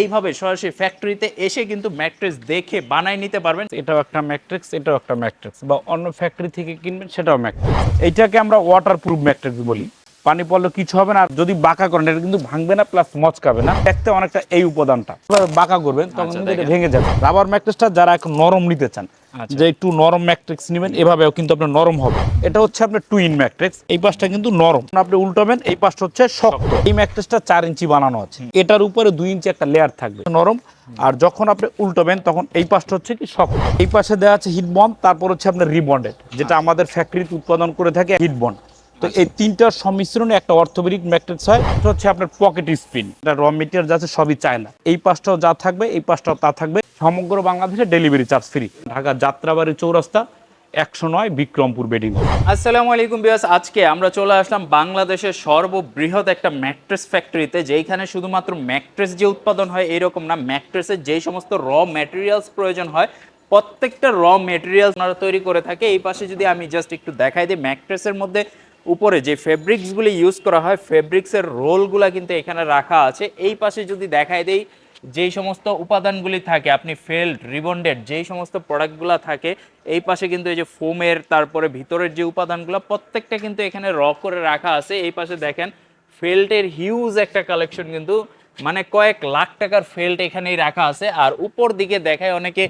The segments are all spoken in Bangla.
এইভাবে সরাসরি ফ্যাক্টরিতে এসে কিন্তু ম্যাট্রেস দেখে বানাই নিতে পারবেন। এটাও একটা ম্যাট্রিক্স এটাও একটা ম্যাট্রিক্স বা অন্য ফ্যাক্টরি থেকে কিনবেন সেটাও ম্যাট্রিক্স এইটাকে আমরা ওয়াটার প্রুফ ম্যাট্রিক্স বলি। পানি পড়লে কিছু হবে না আর যদি বাঁকা করেন এটা কিন্তু ভাঙবে না প্লাস মচকাবে না। দেখতে অনেকটা এই উপাদানটা। বাঁকা করবেন তখন আচ্ছা, কিন্তু এটা ভেঙে যাবে। রাবার ম্যাট্রিক্সটা যারা এখন নরম নিতে চান আচ্ছা। যে একটু নরম ম্যাট্রিক্স নেবেন এভাবেও কিন্তু আপনার নরম হবে। এটা হচ্ছে আপনার টুইন ম্যাট্রিক্স এই পাশটা কিন্তু নরম। আপনি উল্টাবেন এই পাশটা হচ্ছে শক্ত। এই ম্যাট্রিক্সটা চার ইঞ্চি বানানো আছে। এটার উপরে দুই ইঞ্চি একটা লেয়ার থাকবে নরম। আর যখন আপনি উল্টাবেন তখন এই পাশটা হচ্ছে কি শক্ত। এই পাশে দেওয়া আছে হিট বন্ড তারপর হচ্ছে আপনার রিবন্ডেড যেটা আমাদের ফ্যাক্টরিতে উৎপাদন করে থাকে হিট বন্ড তো এই তিনটার সম্মিশ্রণে একটা অর্থোপেডিক ম্যাট্রিক্স হয় এটা হচ্ছে আপনার পকেট স্পিন। এটা র মেটেরিয়াল যাচ্ছে সবই চায়না এই পাশটাও যা থাকবে এই পাশটাও তা থাকবে। সমগ্র বাংলাদেশে delivery charge free Dhaka Jatrabari চৌরাস্তা একশো নয় বিক্রমপুর বেডিং। আসসালামু আলাইকুম বিয়াস আজকে আমরা চলে আসলাম বাংলাদেশের সর্ববৃহৎ একটা ম্যাট্রেস ফ্যাক্টরিতে যেখানে শুধুমাত্র ম্যাট্রেস যে উৎপাদন হয় এরকম না ম্যাট্রেসের যেই সমস্ত র ম্যাটেরিয়ালস প্রয়োজন হয় প্রত্যেকটা র মেটেরিয়ালস ওনারা তৈরি করে থাকে। এই পাশে যদি আমি জাস্ট একটু দেখাই দিই ম্যাট্রেসের মধ্যে উপরে যে ফেব্রিক্সগুলি ইউজ করা হয় ফেব্রিক্সের রোলগুলা কিন্তু এখানে রাখা আছে। এই পাশে যদি দেখাই দেই, যেই সমস্ত উপাদানগুলি থাকে, আপনি ফেল্ড রিবন্ডেড যেই সমস্ত প্রোডাক্টগুলো থাকে, এই পাশে কিন্তু এই যে ফোমের তারপরে ভিতরের যে উপাদানগুলো, প্রত্যেকটা কিন্তু এখানে র করে রাখা আছে। এই পাশে দেখেন ফেল্টের হিউজ একটা কালেকশন কিন্তু মানে কয়েক লাখ টাকার ফেল্ট এখানেই রাখা আছে। আর উপর দিকে দেখায় অনেকে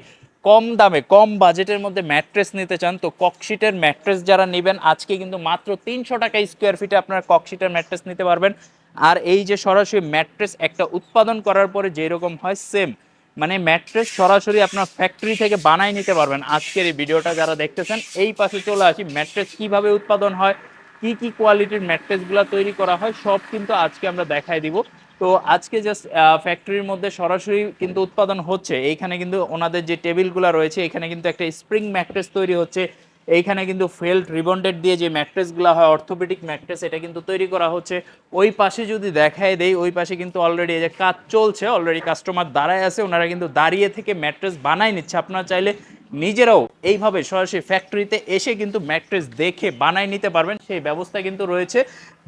কম দামে, কম বাজেটের মধ্যে ম্যাট্রেস নিতে চান, তো ককশিটের ম্যাট্রেস যারা নেবেন, আজকে কিন্তু মাত্র তিনশো টাকা স্কোয়ার ফিটে আপনারা ককশিটের ম্যাট্রেস নিতে পারবেন। আর এই যে সরাসরি ম্যাট্রেস একটা উৎপাদন করার পরে যেরকম হয় সেম মানে ম্যাট্রেস সরাসরি আপনার ফ্যাক্টরি থেকে বানাই নিতে পারবেন। আজকের এই ভিডিওটা যারা দেখতেছেন, এই পাশে চলে আসি, ম্যাট্রেস কীভাবে উৎপাদন হয়, কি কি কোয়ালিটির ম্যাট্রেসগুলো তৈরি করা হয়, সব কিন্তু আজকে আমরা দেখাই দিব। তো আজকে জাস্ট ফ্যাক্টরির মধ্যে সরাসরি কিন্তু উৎপাদন হচ্ছে। এইখানে কিন্তু ওনাদের যে টেবিলগুলো রয়েছে, এখানে কিন্তু একটা স্প্রিং ম্যাট্রেস তৈরি হচ্ছে। এইখানে কিন্তু ফেল্ট রিবন্ডেড দিয়ে যে ম্যাট্রেসগুলো হয় অর্থোপেডিক ম্যাট্রেস, এটা কিন্তু তৈরি করা হচ্ছে। ওই পাশে যদি দেখায় দেই, ওই পাশে কিন্তু অলরেডি এই যে কাজ চলছে অলরেডি কাস্টমার দাঁড়ায় আছে, ওনারা কিন্তু দাঁড়িয়ে থেকে ম্যাট্রেস বানাই নিচ্ছে। আপনারা চাইলে নিজেরাও এইভাবে সরাসরি ফ্যাক্টরিতে এসে কিন্তু ম্যাট্রেস দেখে বানাই নিতে পারবেন। সেই ব্যবস্থা কিন্তু রয়েছে।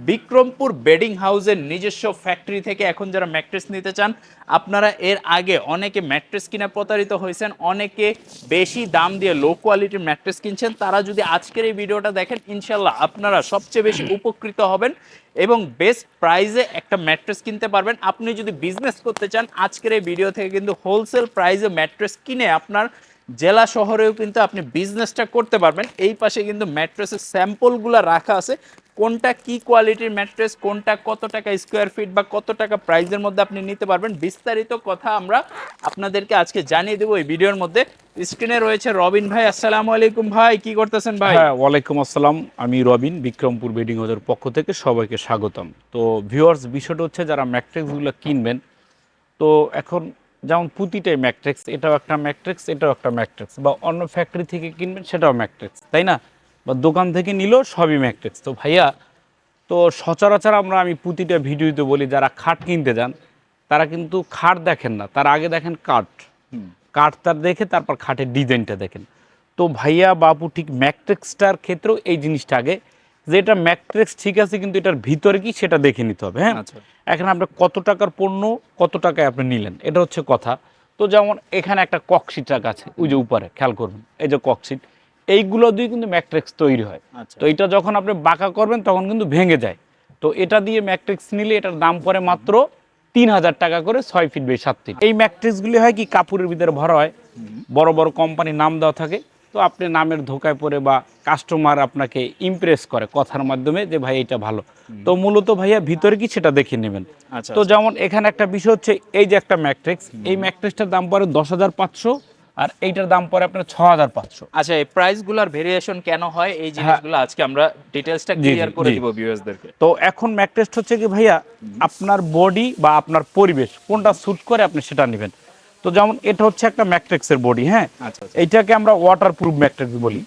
বিক্রমপুর বেডিং হাউসের নিজস্ব ফ্যাক্টরি থেকে এখন যারা ম্যাট্রেস নিতে চান, আপনারা এর আগে অনেকে ম্যাট্রেস কিনে প্রতারিত হয়েছেন, অনেকে বেশি দাম দিয়ে লো কোয়ালিটির ম্যাট্রেস কিনছেন। তারা যদি আজকের এই ভিডিওটা দেখেন ইনশাল্লাহ আপনারা সবচেয়ে বেশি উপকৃত হবেন এবং বেস্ট প্রাইজে একটা ম্যাট্রেস কিনতে পারবেন। আপনি যদি বিজনেস করতে চান, আজকের এই ভিডিও থেকে কিন্তু হোলসেল প্রাইজে ম্যাট্রেস কিনে আপনার জেলা শহরেও কিন্তু আপনি বিজনেসটা করতে পারবেন। এই পাশে কিন্তু ম্যাট্রেসের স্যাম্পলগুলো রাখা আছে। কোনটা কি কোয়ালিটির ম্যাট্রেস কোনটা কত টাকা স্কোয়ার ফিট বা কত টাকা প্রাইসের মধ্যে আপনি নিতে পারবেন। বিস্তারিত কথা আমরা আপনাদেরকে আজকে জানিয়ে দেবো এই ভিডিওর মধ্যে। স্ক্রিনে রয়েছে রবিন ভাই, আসসালামু আলাইকুম ভাই, কি করতেছেন ভাই? হ্যাঁ ওয়ালাইকুম আসসালাম। আমি রবিন, বিক্রমপুর বেডিং হাউসের পক্ষ থেকে সবাইকে স্বাগতম। তো ভিউয়ার্স বিষয়টা হচ্ছে যারা ম্যাট্রিক্সগুলো কিনবেন, তো এখন যেমন প্রতিটাই ম্যাট্রিক্স এটাও একটা ম্যাট্রিক্স এটাও একটা ম্যাট্রিক্স বা অন্য ফ্যাক্টরি থেকে কিনবেন সেটাও ম্যাট্রিক্স তাই না? বা দোকান থেকে নিলেও সবই ম্যাট্রিক্স। তো ভাইয়া তো সচরাচর আমরা আমি প্রতিটা ভিডিওতে বলি যারা খাট কিনতে যান তারা কিন্তু খাট দেখেন না তার আগে দেখেন কাঠ। কাঠ তার দেখে তারপর খাটের ডিজাইনটা দেখেন। তো ভাইয়া বাপু ঠিক ম্যাট্রিক্সটার ক্ষেত্রেও এই জিনিসটা আগে যে এটা ম্যাট্রিক্স ঠিক আছে কিন্তু এটার ভিতরে কি সেটা দেখে নিতে হবে হ্যাঁ? আচ্ছা। এখানে আপনার কত টাকার পণ্য কত টাকায় আপনি নিলেন? এটা হচ্ছে কথা। তো যেমন এখানে একটা ককশিট রাখা আছে ওই যে উপরে খেয়াল করবেন এই যে ককশিট এইগুলো দিয়ে কিন্তু ম্যাট্রিক্স তৈরি হয়। আচ্ছা। তো এটা যখন আপনি বাঁকা করবেন তখন কিন্তু ভেঙে যায়। তো এটা দিয়ে ম্যাট্রিক্স নিলে এটার দাম পড়ে মাত্র তিন হাজার টাকা করে ছয় ফিট বেশ সাত ফিট। এই ম্যাট্রিক্সগুলি হয় কি কাপড়ের ভিতরে ভরা হয়। বড় বড় কোম্পানির নাম দেওয়া থাকে। তো আপনি নামের ধোকায় পড়ে বা কাস্টমার আপনাকে ইমপ্রেস করে কথার মাধ্যমে যে ভাই এটা ভালো। তো মূলত ভাইয়া ভিতরে কি সেটা দেখে নেবেন? আচ্ছা, তো যেমন এখানে একটা বিষয় হচ্ছে এই যে একটা ম্যাট্রিক্স এই ম্যাট্রিক্সটার দাম পড়ে দশ হাজার পাঁচশো আর এইটার দাম পড়ে আপনার ছ হাজার পাঁচশো। আচ্ছা এই প্রাইসগুলোর ভেরিয়েশন কেন হয়? এই জিনিসগুলো আজকে আমরা ডিটেলসটা ক্লিয়ার করে। দিব ভিউয়ার্সদেরকে তো এখন ম্যাট্রেস হচ্ছে কি ভাইয়া আপনার বডি বা আপনার পরিবেশ কোনটা স্যুট করে আপনি সেটা নেবেন। তো যেমন এটা হচ্ছে একটা ম্যাট্রিক্সের বডি হ্যাঁ? আচ্ছা আচ্ছা। এইটাকে আমরা ওয়াটার প্রুফ ম্যাট্রিক্স বলি।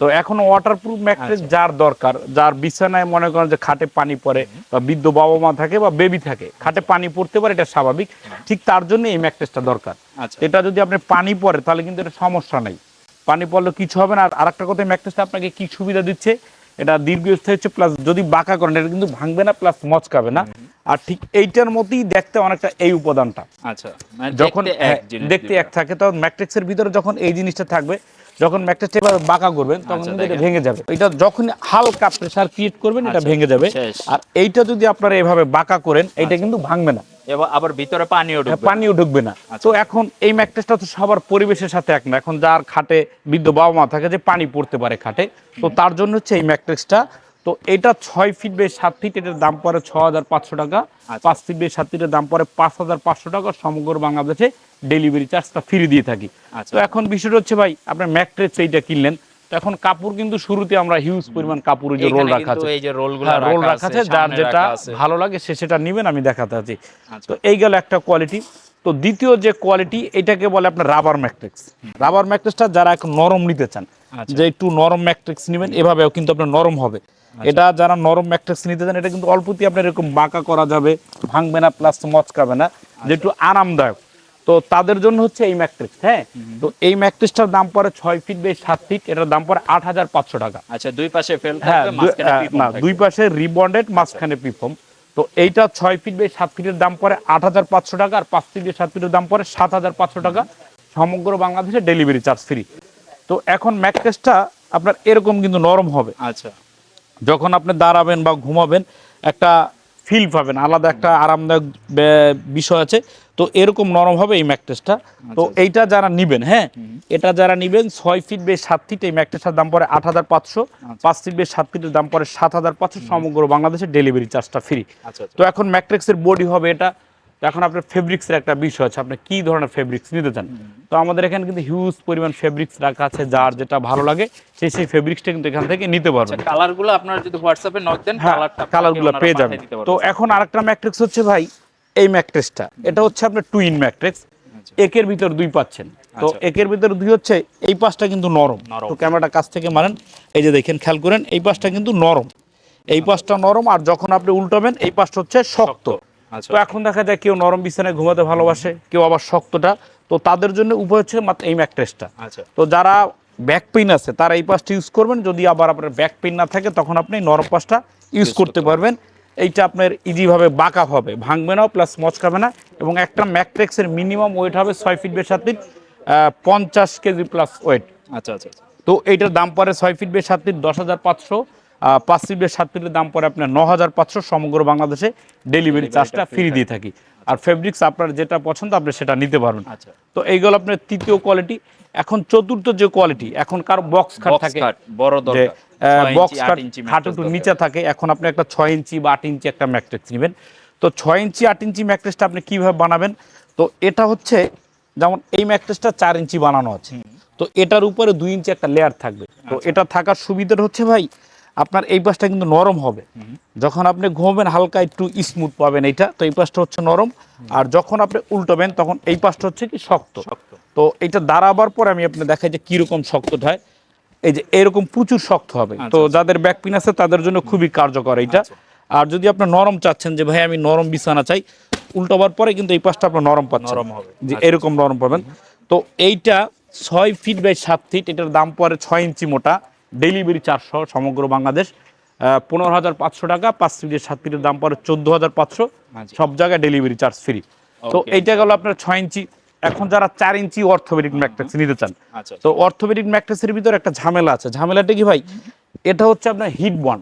তো এখন ওয়াটার প্রুফ ম্যাট্রিক্স যার দরকার যার বিছানায় মনে করেন যে খাটে পানি পড়ে বা বৃদ্ধ বাবা মা থাকে বা বেবি থাকে খাটে পানি পড়তে পারে এটা স্বাভাবিক। ঠিক তার জন্য এই ম্যাট্রেসটা দরকার। আচ্ছা। এটা যদি আপনি পানি পড়ে তাহলে কিন্তু এটা সমস্যা নেই। পানি পড়লে কিছু হবে না। আর আরেকটা কথা ম্যাট্রেসটা আপনাকে কি সুবিধা দিচ্ছে? এটা দীর্ঘস্থায়ী হচ্ছে প্লাস যদি বাঁকা করেন এটা কিন্তু ভাঙবে না প্লাস মচকাবে না। আর ঠিক এইটার মতোই দেখতে অনেকটা এই উপাদানটা। আচ্ছা মানে যখন দেখতে হ্যাঁ, এক থাকে তখন ম্যাট্রিক্সের ভিতরে যখন এই জিনিসটা থাকবে যখন ম্যাট্রিক্সটা এভাবে বাঁকা করবেন তখন আচ্ছা, কিন্তু এটা ভেঙে যাবে। এটা যখন হালকা প্রেসার ক্রিয়েট করবেন এটা আচ্ছা, ভেঙে যাবে। আর এইটা যদি আপনারা এভাবে বাঁকা করেন এটা কিন্তু ভাঙবে না। এবার আবার ভিতরে পানিও হ্যাঁ, ঢুকবে পানিও ঢুকবে না। আচ্ছা। তো এখন এই ম্যাট্রেসটা তো সবার পরিবেশের সাথে এক না। এখন যার খাটে বৃদ্ধ বাবা মা থাকে যে পানি পড়তে পারে খাটে তো তার জন্য হচ্ছে এই ম্যাট্রেসটা তো এটা ছয় ফিট বেশ সাত ফিট এটার দাম পড়ে ছ হাজার পাঁচশো টাকা। আচ্ছা। পাঁচ ফিট বেশ সাত ফিটের দাম পড়ে পাঁচ হাজার পাঁচশো টাকা। সমগ্র বাংলাদেশে ডেলিভারি চার্জটা ফ্রি দিয়ে থাকি। আচ্ছা। তো এখন বিষয়টা হচ্ছে ভাই আপনার ম্যাট্রেস এইটা কিনলেন এখন কাপড় কিন্তু শুরুতে আমরা হিউজ পরিমাণ কাপড়ের যে রোল রাখা আছে। এই যে রোলগুলো হ্যাঁ, রোল রাখা আছে যার যেটা ভালো লাগে সে সেটা নিবেন আমি দেখাতে আছি। আচ্ছা। তো এই গেল একটা কোয়ালিটি তো দ্বিতীয় যে কোয়ালিটি এটাকে বলে আপনার রাবার ম্যাট্রিক্স রাবার ম্যাট্রিক্সটা যারা একটু নরম নিতে চান আচ্ছা। যে একটু নরম ম্যাট্রিক্স নেবেন এভাবেও কিন্তু আপনার নরম হবে। এটা যারা নরম ম্যাট্রিক্স নিতে চান এটা কিন্তু অল্পতি আপনার এরকম বাঁকা করা যাবে ভাঙবে না প্লাস মচকাবে না যে একটু আরামদায়ক। তো তাদের জন্য হচ্ছে এই ম্যাট্রিক্স হ্যাঁ? তো এই ম্যাট্রিক্সটার দাম পড়ে ছয় ফিট বেশ সাত ফিট এটার দাম পড়ে আট হাজার পাঁচশো টাকা। আচ্ছা দুই পাশে ফেল হ্যাঁ হ্যাঁ, না দুই পাশে রিবন্ডেড মাঝখানে পিফম তো এইটা ছয় ফিট বাই সাত ফিটের দাম পড়ে আট হাজার পাঁচশো টাকা আর পাঁচ ফিট বাই সাত ফিটের দাম পড়ে সাত হাজার পাঁচশো টাকা। সমগ্র বাংলাদেশে ডেলিভারি চার্জ ফ্রি তো এখন ম্যাট্রেসটা আপনার এরকম কিন্তু নরম হবে। আচ্ছা। যখন আপনি দাঁড়াবেন বা ঘুমাবেন একটা ফিল পাবেন আলাদা একটা আরামদায়ক বিষয় আছে। তো এরকম নরম হবে এই ম্যাকটেসটা তো আচ্ছা। এইটা যারা নিবেন হ্যাঁ? এটা যারা নিবেন ছয় ফিট বেশ সাত ফিট এই ম্যাকটেসটার দাম পরে আট হাজার পাঁচশো। আচ্ছা। পাঁচ ফিট বেশ সাত ফিটের দাম পরে সাত হাজার পাঁচশো। সমগ্র বাংলাদেশে ডেলিভারি চার্জটা ফ্রি আচ্ছা আচ্ছা। তো এখন ম্যাট্রিক্সের বডি হবে এটা। এখন আপনার ফেব্রিক্সের একটা বিষয় আছে আপনি কি ধরনের ফেব্রিক্স নিতে চান? তো আমাদের এখানে কিন্তু হিউজ পরিমাণ ফেব্রিক্স রাখা আছে যার যেটা ভালো লাগে সেই সেই ফেব্রিক্সটা কিন্তু এখান থেকে নিতে পারবেন। কালারগুলো আপনারা যদি হোয়াটসঅ্যাপে নক দেন হ্যাঁ কালারটা কালারগুলো পেয়ে যাবেন। তো এখন আরেকটা ম্যাট্রিক্স হচ্ছে ভাই এই ম্যাট্রিক্সটা এটা হচ্ছে আপনার টুইন ম্যাট্রিক্স একের ভিতর দুই পাচ্ছেন। তো আচ্ছা। একের ভিতর দুই হচ্ছে এই পাশটা কিন্তু নরম। তো ক্যামেরাটা কাছ থেকে মারেন। এই যে দেখেন খেয়াল করেন এই পাশটা কিন্তু নরম। এই পাশটা নরম আর যখন আপনি উল্টাবেন এই পাশটা হচ্ছে শক্ত। আচ্ছা তো এখন দেখা যায় কেউ নরম বিছানায় ঘুমাতে ভালোবাসে কেউ আবার শক্তটা। তো তাদের জন্য উপায় হচ্ছে মাত্র এই ম্যাট্রেসটা আচ্ছা। তো যারা ব্যাক পেইন আছে তারা এই পাশটা ইউজ করবেন। যদি আবার আপনার ব্যাক পেইন না থাকে তখন আপনি নরম পাশটা ইউজ করতে পারবেন। এইটা আপনার ইজিভাবে বাঁকা হবে। ভাঙবে না প্লাস মচকাবে না। এবং একটা ম্যাট্রেক্সের মিনিমাম ওয়েট হবে ছয় ফিট বেশ সাত ফিট পঞ্চাশ কেজি প্লাস ওয়েট আচ্ছা আচ্ছা আচ্ছা। তো এইটার দাম পড়ে ছয় ফিট বেশ সাত ফিট দশ হাজার পাঁচশো। পাঁচ বেশ সাত ফিটের দাম পড়ে আপনার ন হাজার পাঁচশো সমগ্র বাংলাদেশে ডেলিভারি চার্জটা ফ্রি দিয়ে থাকি। আর ফেব্রিক্স আপনার যেটা পছন্দ আপনি সেটা নিতে পারবেন। আচ্ছা। তো এইগুলো আপনার তৃতীয় কোয়ালিটি এখন চতুর্থ যে কোয়ালিটি এখন কার বক্স খাট থাকে বড় যে বক্স খাট একটু নিচে থাকে। এখন আপনি একটা ছয় ইঞ্চি বা আট ইঞ্চি একটা ম্যাট্রেক্স নেবেন। তো ছয় ইঞ্চি আট ইঞ্চি ম্যাট্রেসটা আপনি কীভাবে বানাবেন? তো এটা হচ্ছে যেমন এই ম্যাট্রেসটা চার ইঞ্চি বানানো আছে। তো এটার উপরে দুই ইঞ্চি একটা লেয়ার থাকবে। তো আচ্ছা। এটা থাকার সুবিধাটা হচ্ছে ভাই আপনার এই পাশটা কিন্তু নরম হবে। যখন আপনি ঘুমাবেন হালকা একটু স্মুথ পাবেন এইটা। তো এই পাশটা হচ্ছে নরম। আর যখন আপনি উল্টাবেন তখন এই পাশটা হচ্ছে কি শক্ত। শক্ত। তো এটা দাঁড়াবার পর আমি আপনি দেখাই যে কীরকম শক্তটা হয়। এই যে এরকম প্রচুর শক্ত হবে। আচ্ছা, তো যাদের ব্যাক পিন আছে তাদের জন্য খুবই কার্যকর এইটা। আর যদি আপনি নরম চাচ্ছেন যে ভাই আমি নরম বিছানা চাই। উল্টাবার পরে কিন্তু এই পাশটা আপনার নরম পাচ্ছেন। নরম হবে। যে এরকম নরম পাবেন। তো এইটা ছয় ফিট বাই সাত ফিট এটার দাম পরে ছয় ইঞ্চি মোটা। ডেলিভারি চারশো সমগ্র বাংলাদেশ পনেরো হাজার পাঁচশো টাকা পাঁচ ফিটের সাত ফিটের দাম পড়ে চোদ্দ হাজার পাঁচশো। আচ্ছা। সব জায়গায় ডেলিভারি চার্জ ফ্রি তো. এইটা গেল আপনার ছয় ইঞ্চি। এখন যারা চার ইঞ্চি অর্থোপেডিক ম্যাট্রেক্স নিতে চান। আচ্ছা তো অর্থোপেডিক ম্যাট্রেসের ভিতর একটা ঝামেলা আছে। ঝামেলাটা কি ভাই? এটা হচ্ছে আপনার হিট বন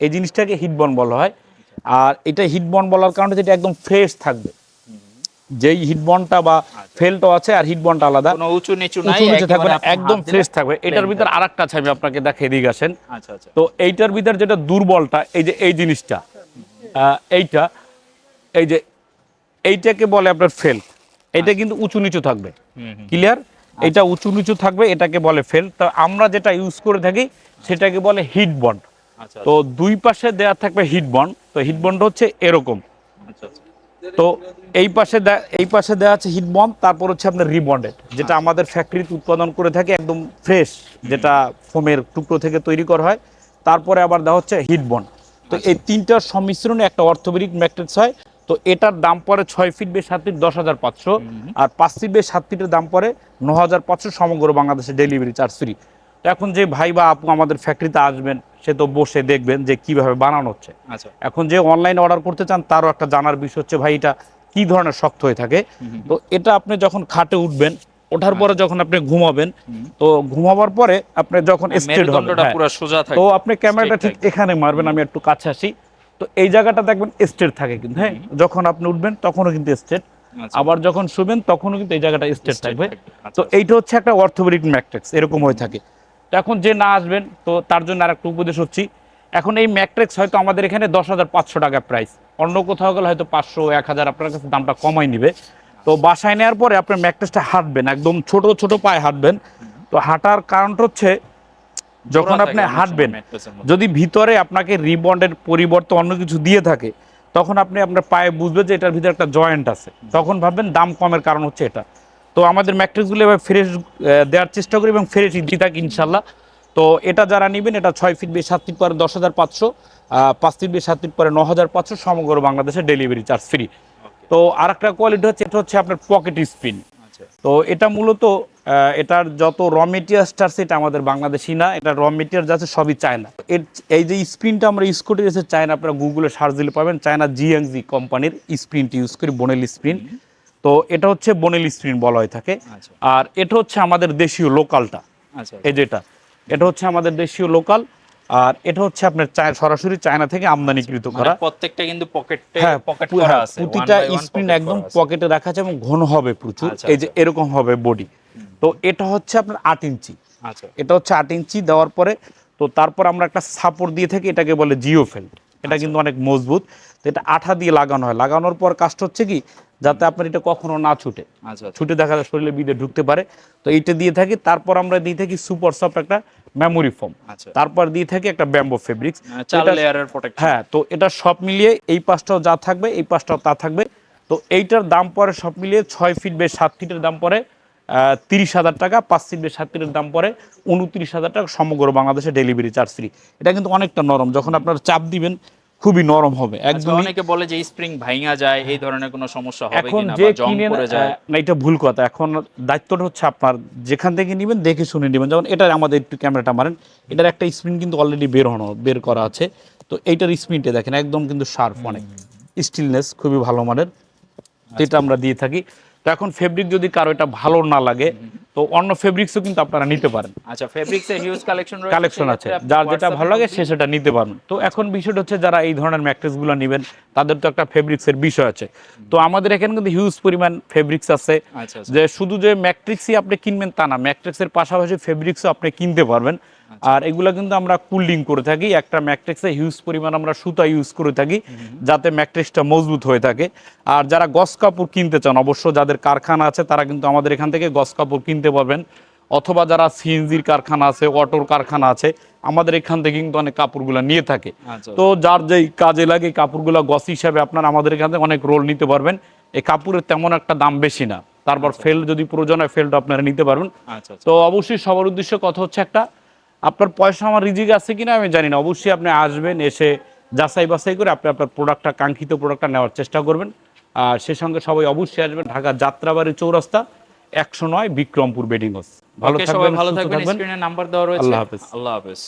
এই জিনিসটাকে হিট বন বলা হয়। আর এটা হিট বন বলার কারণে যেটা একদম ফ্রেশ থাকবে। যেই হিট বনটা বা ফেলটা আছে আর হিট বনটা আলাদা। কোনো উঁচু নিচু নাই উঁচু থাকবে না, একদম ফ্রেশ থাকবে। এটার ভিতর আরেকটা আছে আমি আপনাকে দেখিয়ে দিয়ে গেছেন। আচ্ছা আচ্ছা। তো এইটার ভিতর যেটা দুর্বলটা এই যে এই জিনিসটা এইটা এই যে এইটাকে বলে আপনার ফেল এটা কিন্তু উঁচু নিচু থাকবে। ক্লিয়ার এটা উঁচু নিচু থাকবে এটাকে বলে ফেল তো আমরা যেটা ইউজ করে থাকি সেটাকে বলে হিট বন্ড আচ্ছা তো দুই পাশে দেয়া থাকবে হিট বন্ড তো হিট বন্ড হচ্ছে এরকম। আচ্ছা আচ্ছা। তো এই পাশে এই পাশে দেওয়া আছে হিট বন্ড তারপর হচ্ছে আপনার রিবন্ডেড যেটা আমাদের ফ্যাক্টরিতে উৎপাদন করে থাকে একদম ফ্রেশ যেটা ফোমের টুকরো থেকে তৈরি করা হয়। তারপরে আবার দেওয়া হচ্ছে হিট বন্ড তো এই তিনটার সংমিশ্রণে একটা অর্থোপেডিক ম্যাট্রিক্স হয়। তো এটার দাম পড়ে ছয় ফিট বে সাত ফিট দশ হাজার পাঁচশো। আর পাঁচ ফিট বে সাত ফিটের দাম পড়ে ন হাজার পাঁচশো সমগ্র বাংলাদেশে ডেলিভারি চার্জ ফ্রি এখন যে ভাই বা আপু আমাদের ফ্যাক্টরিতে আসবেন সে তো বসে দেখবেন যে কীভাবে বানানো হচ্ছে। আচ্ছা। এখন যে অনলাইন অর্ডার করতে চান তারও একটা জানার বিষয় হচ্ছে ভাই এটা কি ধরনের শক্ত হয়ে থাকে? তো এটা আপনি যখন খাটে উঠবেন ওঠার পরে যখন আপনি ঘুমাবেন তো ঘুমাবার পরে আপনি যখন স্ট্রেট হ্যাঁ। সোজা থাকে তো আপনি ক্যামেরাটা ঠিক এখানে মারবেন আমি একটু কাছে আসি। তো এই জায়গাটা দেখবেন স্ট্রেট থাকে কিন্তু হ্যাঁ। যখন আপনি উঠবেন তখনও কিন্তু স্ট্রেট আচ্ছা। আবার যখন শুবেন তখনও কিন্তু এই জায়গাটা স্ট্রেট থাকবে। থাকবে, আচ্ছা, তো এইটা হচ্ছে একটা অর্থোপেডিক ম্যাট্রিক্স এরকম হয়ে থাকে। তো এখন যে না আসবেন তো তার জন্য আর একটা উপদেশ হচ্ছি। এখন এই ম্যাট্রিক্স হয়তো আমাদের এখানে দশ হাজার পাঁচশো টাকা প্রাইস অন্য কোথাও গেলে হয়তো পাঁচশো এক হাজার আপনার কাছে দামটা কমাই নিবে। তো বাসায় নেওয়ার পরে আপনার ম্যাট্রিক্সটা হাঁটবেন একদম ছোট ছোট পায়ে হাঁটবেন। তো হাঁটার কারণটা হচ্ছে যখন আপনি হাঁটবেন। যদি ভিতরে আপনাকে রিবন্ডের পরিবর্তে অন্য কিছু দিয়ে থাকে তখন আপনি আপনার পায়ে বুঝবেন যে এটার ভিতরে একটা জয়েন্ট আছে। তখন ভাববেন দাম কমের কারণ হচ্ছে এটা। তো আমাদের ম্যাট্রিক্সগুলো এবার ফ্রেশ দেওয়ার চেষ্টা করি এবং ফ্রেশই দিয়ে থাকি ইনশাল্লাহ তো এটা যারা নেবেন এটা ছয় ফিট বেশ সাত ফিট পরে দশ হাজার পাঁচশো পাঁচ ফিট বেশ সাত ফিট পরে ন হাজার পাঁচশো সমগ্র বাংলাদেশে ডেলিভারি চার্জ ফ্রি তো আরেকটা কোয়ালিটি হচ্ছে এটা হচ্ছে আপনার পকেট স্পিন আচ্ছা। তো এটা মূলত এটার যত র মেটেরিয়ালসটা আছে এটা আমাদের বাংলাদেশি না এটা র মেটেরিয়াল যাচ্ছে সবই চায়না। এর এই যে স্প্রিনটা আমরা ইউজ করে চায়না আপনারা গুগলে সার্চ দিলে পাবেন চায়না জিএনজি কোম্পানির স্প্রিনটি ইউজ করি বোনেল স্প্রিন তো এটা হচ্ছে বনেল স্প্রিন বলা হয়ে থাকে। আচ্ছা। আর এটা হচ্ছে আমাদের দেশীয় লোকালটা। আচ্ছা এই যেটা এটা। হচ্ছে আমাদের দেশীয় লোকাল। আর এটা হচ্ছে আপনার সরাসরি চায়না থেকে আমদানিকৃত মানে করা। প্রত্যেকটা কিন্তু পকেটে হ্যাঁ পকেট করা হ্যাঁ, আছে প্রতিটা স্প্রিন একদম পকেটে রাখা আছে এবং ঘন হবে প্রচুর। আচ্ছা, এই যে এরকম হবে বডি তো এটা হচ্ছে আপনার আট ইঞ্চি। আচ্ছা। এটা হচ্ছে আট ইঞ্চি দেওয়ার পরে তো তারপর আমরা একটা সাপোর্ট দিয়ে থাকি এটাকে বলে জিও ফেল্ট এটা কিন্তু অনেক মজবুত। তো এটা আঠা দিয়ে লাগানো হয়। লাগানোর পর কাজটা হচ্ছে কি যাতে আপনার এটা কখনো না ছুটে। আচ্ছা আচ্ছা। ছুটে দেখা যায় শরীরে বিদে ঢুকতে পারে। তো এইটা দিয়ে থাকি তারপর আমরা দিয়ে থাকি সুপার সফট একটা মেমোরি ফোম আচ্ছা। তারপর দিয়ে থাকি একটা ব্যাম্বো ফেব্রিক্স মানে প্রোটেক্ট হ্যাঁ তো এটা সব মিলিয়ে এই পাশটাও যা থাকবে এই পাশটাও তা থাকবে। তো এইটার দাম পরে সব মিলিয়ে ছয় ফিট বেশ সাত ফিটের দাম পড়ে তিরিশ হাজার টাকা পাঁচ ফিট বেশ সাত ফিটের দাম পরে উনত্রিশ হাজার টাকা সমগ্র বাংলাদেশে ডেলিভারি চার্জ ফ্রি এটা কিন্তু অনেকটা নরম যখন আপনারা চাপ দিবেন খুবই নরম হবে আচ্ছা, একদম অনেকে বলে যে স্প্রিং ভাঙা যায় এই ধরনের কোনো সমস্যা হবে এখন কিনা যে আহ, না এটা ভুল কথা। এখন দায়িত্বটা হচ্ছে আপনার যেখান থেকে নেবেন দেখে শুনে নেবেন। যেমন এটা আমাদের একটু ক্যামেরাটা মারেন এটার একটা স্প্রিং কিন্তু অলরেডি বের হনো বের করা আছে। তো এইটার স্ক্রিনটা দেখেন একদম কিন্তু শার্প অনেক। স্টিলনেস খুবই ভালো মানের। এটা আমরা দিয়ে থাকি। তো এখন ফেব্রিক যদি কারও এটা ভালো না লাগে তো অন্য ফেব্রিক্সও কিন্তু আপনারা নিতে পারেন। আচ্ছা ফেব্রিক্স এর হিউজ কালেকশন রয়েছে কালেকশন আছে। যার যেটা ভালো লাগে সে সেটা নিতে পারবেন। তো এখন বিষয়টা হচ্ছে যারা এই ধরনের ম্যাট্রেসগুলো নেবেন তাদের তো একটা ফেব্রিক্স এর বিষয় আছে। তো আমাদের এখানে কিন্তু হিউজ পরিমাণ ফেব্রিক্স আছে। আচ্ছা, আচ্ছা। যে শুধু যে ম্যাট্রিক্সই আপনি কিনবেন তা না ম্যাট্রিক্সের পাশাপাশি ফেব্রিক্সও আপনি কিনতে পারবেন। আর এগুলো কিন্তু আমরা কুলিং করে থাকি। একটা ম্যাট্রিক্সে হিউজ পরিমাণ আমরা সুতা ইউজ করে থাকি যাতে ম্যাট্রিক্সটা মজবুত হয়ে থাকে। আর যারা গস কাপড় কিনতে চান অবশ্য যাদের কারখানা আছে তারা কিন্তু আমাদের এখান থেকে গস কাপড় কিনতে পারবেন। অথবা যারা সিএনজির কারখানা আছে অটোর কারখানা আছে আমাদের এখান থেকে কিন্তু অনেক কাপড়গুলো নিয়ে থাকে। আচ্ছা। তো যার যেই কাজে লাগে কাপড়গুলো গস হিসাবে আপনার আমাদের এখান থেকে অনেক রোল নিতে পারবেন। এই কাপড়ের তেমন একটা দাম বেশি না। তারপর ফেল যদি প্রয়োজন হয় ফেলটা আপনারা নিতে পারবেন। আচ্ছা আচ্ছা। তো অবশ্যই সবার উদ্দেশ্য কথা হচ্ছে একটা আপনার পয়সা আমার রিজিক আছে কিনা আমি জানি না। অবশ্যই আপনি আসবেন এসে যাচাই বাছাই করে আপনি আপনার প্রোডাক্টটা কাঙ্ক্ষিত প্রোডাক্টটা নেওয়ার চেষ্টা করবেন। আর সে সঙ্গে সবাই অবশ্যই আসবেন ঢাকা যাত্রাবাড়ি চৌরাস্তা একশো নয় বিক্রমপুর বেডিং হাউস ভালো থাকবেন ভালো থাকবেন স্ক্রিনে নাম্বার দেওয়া রয়েছে। আল্লাহ হাফেজ। আল্লাহ হাফেজ।